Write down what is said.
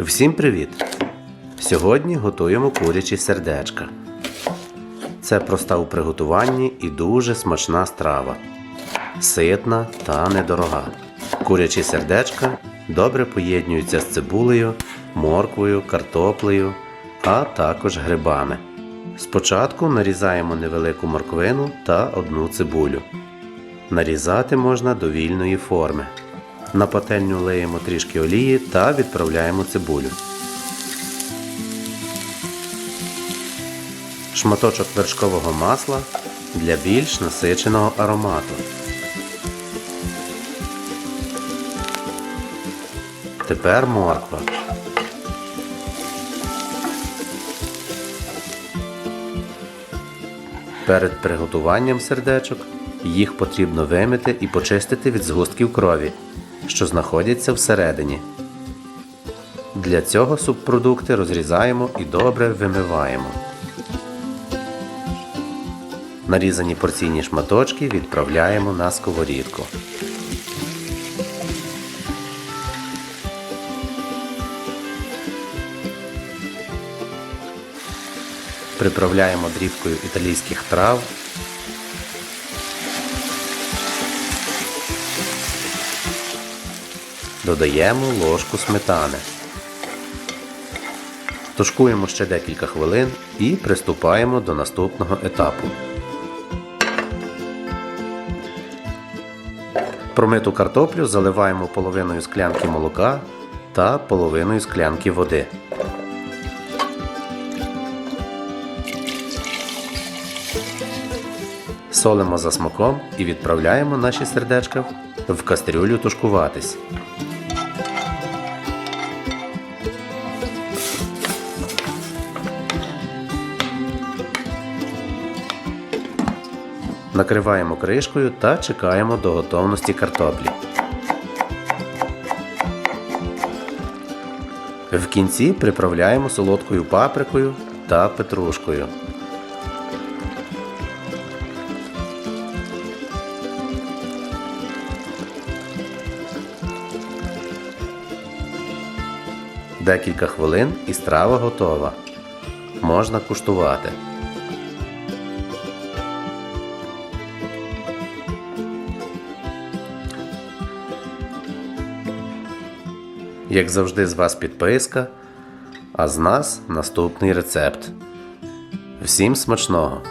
Всім привіт! Сьогодні готуємо курячі сердечка. Це проста у приготуванні і дуже смачна страва. Ситна та недорога. Курячі сердечка добре поєднуються з цибулею, морквою, картоплею, а також грибами. Спочатку нарізаємо невелику морквину та одну цибулю. Нарізати можна до вільної форми. На пательню леємо трішки олії та відправляємо цибулю. Шматочок вершкового масла для більш насиченого аромату. Тепер морква. Перед приготуванням сердечок їх потрібно вимити і почистити від згустків крові, що знаходяться всередині. Для цього субпродукти розрізаємо і добре вимиваємо. Нарізані порційні шматочки відправляємо на сковорідку. Приправляємо дрібкою італійських трав. Додаємо ложку сметани. Тушкуємо ще декілька хвилин і приступаємо до наступного етапу. Промиту картоплю заливаємо половиною склянки молока та половиною склянки води. Солимо за смаком і відправляємо наші сердечка в кастрюлю тушкуватись. Накриваємо кришкою та чекаємо до готовності картоплі. В кінці приправляємо солодкою паприкою та петрушкою. Декілька хвилин і страва готова. Можна куштувати. Як завжди, з вас підписка, а з нас наступний рецепт. Всім смачного!